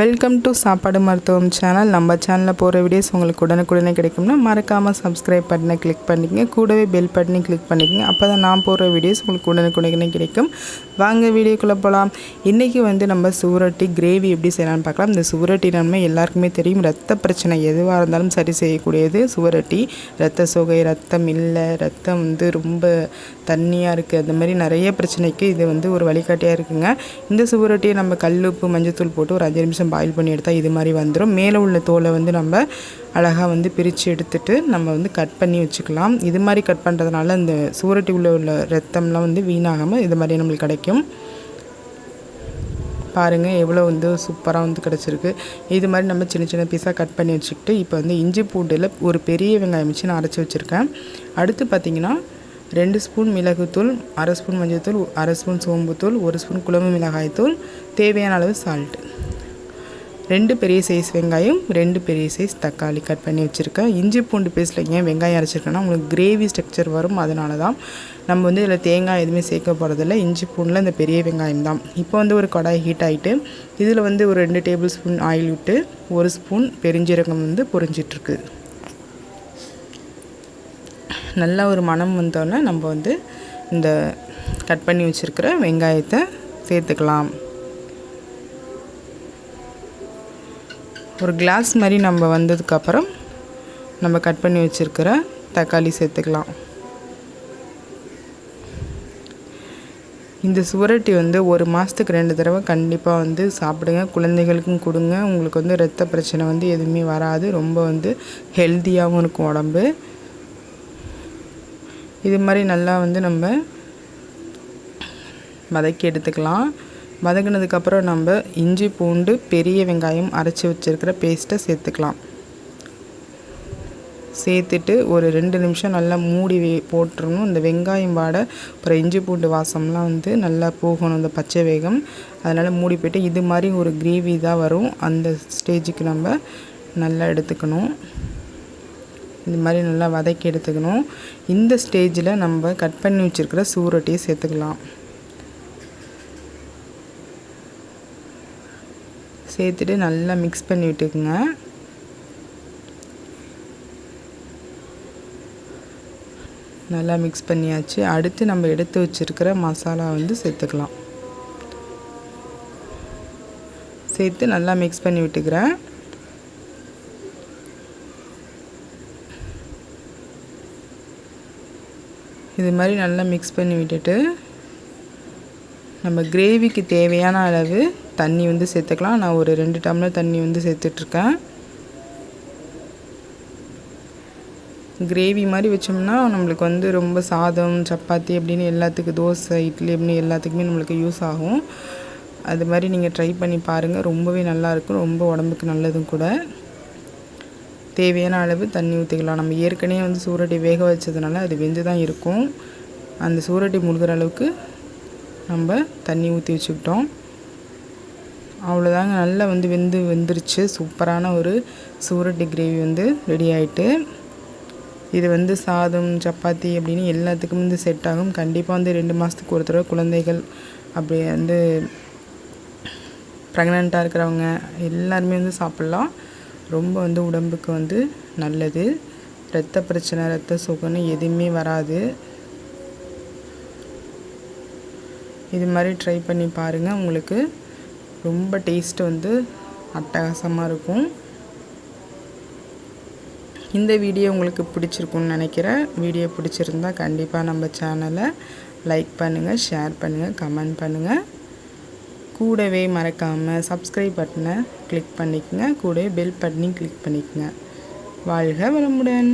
Welcome to சாப்பாடு மருத்துவம் channel நம்ம சேனலில் போகிற வீடியோஸ் உங்களுக்கு உடனுக்குடனே கிடைக்கும்னா மறக்காமல் சப்ஸ்கிரைப் பட்டனை கிளிக் பண்ணிக்கங்க. கூடவே பெல் பட்டனை கிளிக் பண்ணிக்கங்க. அப்போ தான் நான் போகிற வீடியோஸ் உங்களுக்கு உடனுக்குடனே கிடைக்கும். வாங்க வீடியோக்குள்ளே போகலாம் இன்றைக்கி வந்து நம்ம சுவரொட்டி கிரேவி எப்படி செய்யலாம்னு பார்க்கலாம். இந்த சுவரட்டி நம்ம எல்லாருக்குமே தெரியும். ரத்த பிரச்சனை எதுவாக இருந்தாலும் சரி செய்யக்கூடியது. சுவரொட்டி ரத்த சோகை ரத்தம் இல்லை. ரத்தம் வந்து ரொம்ப தண்ணியாக இருக்குது அந்த மாதிரி நிறைய பிரச்சனைக்கு இது வந்து ஒரு வழிகாட்டியாக இருக்குங்க. இந்த சுவரொட்டியை நம்ம கல் உப்பு மஞ்சத்தூள் போட்டு ஒரு அஞ்சு நிமிஷம் பாயில் பண்ணி எடுத்தால் இது மாதிரி வந்துடும் மேலே உள்ள தோலை வந்து நம்ம அழகாக வந்து பிரித்து எடுத்துட்டு நம்ம வந்து கட் பண்ணி வச்சுக்கலாம். இது மாதிரி கட் பண்ணுறதுனால இந்த சுவரொட்டி உள்ள உள்ள ரத்தம்லாம் வந்து வீணாகாமல் இது மாதிரி நம்மளுக்கு கிடைக்கும். பாருங்கள் எவ்வளோ வந்து சூப்பராக வந்து கிடச்சிருக்கு. இது மாதிரி நம்ம சின்ன சின்ன பீஸாக கட் பண்ணி வச்சுக்கிட்டு இப்போ வந்து இஞ்சி பூண்டில் ஒரு பெரிய வெங்காயம் வச்சு நான் அரைச்சி வச்சுருக்கேன். அடுத்து பார்த்திங்கன்னா ரெண்டு ஸ்பூன் மிளகுத்தூள் அரை ஸ்பூன் மஞ்சள்தூள் அரை ஸ்பூன் சோம்புத்தூள் ஒரு ஸ்பூன் குழம்பு மிளகாய்த்தூள் தேவையான அளவு சால்ட் ரெண்டு பெரிய சைஸ் வெங்காயம் ரெண்டு பெரிய சைஸ் தக்காளி கட் பண்ணி வச்சுருக்கேன். இஞ்சி பூண்டு பேஸ்ட்டில் ஏன் வெங்காயம் அரைச்சிருக்கேன்னா உங்களுக்கு கிரேவி ஸ்ட்ரக்சர் வரும் அதனால தான் நம்ம வந்து இதில் தேங்காய் எதுவுமே சேர்க்க போகிறதில்ல இஞ்சி பூண்டில் இந்த பெரிய வெங்காயம் தான். இப்போ வந்து ஒரு கடாய் ஹீட் ஆகிட்டு இதில் வந்து ஒரு ரெண்டு டேபிள் ஸ்பூன் ஆயில் விட்டு ஒரு ஸ்பூன் பெருஞ்சீரகம் வந்து பொரிஞ்சிட்ருக்கு. நல்ல ஒரு மனம் வந்தோடனே நம்ம வந்து இந்த கட் பண்ணி வச்சுருக்கிற வெங்காயத்தை சேர்த்துக்கலாம். ஒரு கிளாஸ் மாதிரி நம்ம வந்ததுக்கப்புறம் நம்ம கட் பண்ணி வச்சுருக்கிற தக்காளி சேர்த்துக்கலாம். இந்த சுவரட்டி வந்து ஒரு மாதத்துக்கு ரெண்டு தடவை கண்டிப்பாக வந்து சாப்பிடுங்க. குழந்தைகளுக்கும் கொடுங்க. உங்களுக்கு வந்து ரத்த பிரச்சனை வந்து எதுவுமே வராது. ரொம்ப வந்து ஹெல்த்தியாகவும் இருக்கும் உடம்பு. இது மாதிரி நல்லா வந்து நம்ம வதக்கி எடுத்துக்கலாம். வதங்கினதுக்கப்புறம் நம்ம இஞ்சி பூண்டு பெரிய வெங்காயம் அரைச்சி வச்சுருக்கிற பேஸ்ட்டை சேர்த்துக்கலாம். சேர்த்துட்டு ஒரு ரெண்டு நிமிஷம் நல்லா மூடி வே போட்டுருணும் இந்த வெங்காயம் வாடை அப்புறம் இஞ்சி பூண்டு வாசம்லாம் வந்து நல்லா போகணும் இந்த பச்சை வேகம். அதனால் மூடி போய்ட்டு இது மாதிரி ஒரு கிரேவி தான் வரும். அந்த ஸ்டேஜுக்கு நம்ம நல்லா எடுத்துக்கணும். இது மாதிரி நல்லா வதக்கி எடுத்துக்கணும். இந்த ஸ்டேஜில் நம்ம கட் பண்ணி வச்சுருக்கிற சூரொட்டியை சேர்த்துக்கலாம். சேர்த்துட்டு நல்லா மிக்ஸ் பண்ணி விட்டுக்குங்க. நல்லா மிக்ஸ் பண்ணியாச்சு. அடுத்து நம்ம எடுத்து வச்சுருக்கிற மசாலா வந்து சேர்த்துக்கலாம். சேர்த்து நல்லா மிக்ஸ் பண்ணி விட்டுக்கிறேன். இது மாதிரி நல்லா மிக்ஸ் பண்ணி விட்டுட்டு நம்ம கிரேவிக்கு தேவையான அளவு தண்ணி வந்து சேர்த்துக்கலாம். நான் ஒரு ரெண்டு டம்ளர் தண்ணி வந்து சேர்த்துட்ருக்கேன். கிரேவி மாதிரி வச்சோம்னா நம்மளுக்கு வந்து ரொம்ப சாதம் சப்பாத்தி அப்படின்னு எல்லாத்துக்கும் தோசை இட்லி அப்படின்னு எல்லாத்துக்குமே நம்மளுக்கு யூஸ் ஆகும். அது மாதிரி நீங்கள் ட்ரை பண்ணி பாருங்கள் ரொம்பவே நல்லாயிருக்கும் ரொம்ப உடம்புக்கு நல்லதும் கூட. தேவையான அளவு தண்ணி ஊற்றிக்கலாம் நம்ம ஏற்கனவே வந்து சூரட்டி வேக வச்சதுனால அது வெந்து தான் இருக்கும். அந்த சூரட்டி முழுகிற அளவுக்கு நம்ம தண்ணி ஊற்றி வச்சுக்கிட்டோம். அவ்வளோதாங்க நல்லா வந்து வெந்து வெந்துருச்சு. சூப்பரான ஒரு சூரட்டி கிரேவி வந்து ரெடி ஆகிட்டு இது வந்து சாதம் சப்பாத்தி அப்படின்னு எல்லாத்துக்கும் வந்து செட் ஆகும். கண்டிப்பாக வந்து ரெண்டு மாதத்துக்கு ஒரு தடவை குழந்தைகள் அப்படி வந்து ப்ரெக்னெண்ட்டாக இருக்கிறவங்க எல்லாருமே வந்து சாப்பிட்லாம். ரொம்ப வந்து உடம்புக்கு வந்து நல்லது. ரத்த பிரச்சனை ரத்த சுகன்னு எதுவுமே வராது. இது மாதிரி ட்ரை பண்ணி பாருங்கள் உங்களுக்கு ரொம்ப டேஸ்ட் வந்து அட்டகாசமாக இருக்கும். இந்த வீடியோ உங்களுக்கு பிடிச்சிருக்குன்னு நினைக்கிறேன். வீடியோ பிடிச்சிருந்தா கண்டிப்பாக நம்ம சேனலை லைக் பண்ணுங்கள் ஷேர் பண்ணுங்கள் கமெண்ட் பண்ணுங்கள் கூடவே மறக்காமல் சப்ஸ்கிரைப் பட்டனை கிளிக் பண்ணிக்கோங்க. கூடவே பெல் பட்டனையும் கிளிக் பண்ணிக்கோங்க. வாழ்க வளமுடன்.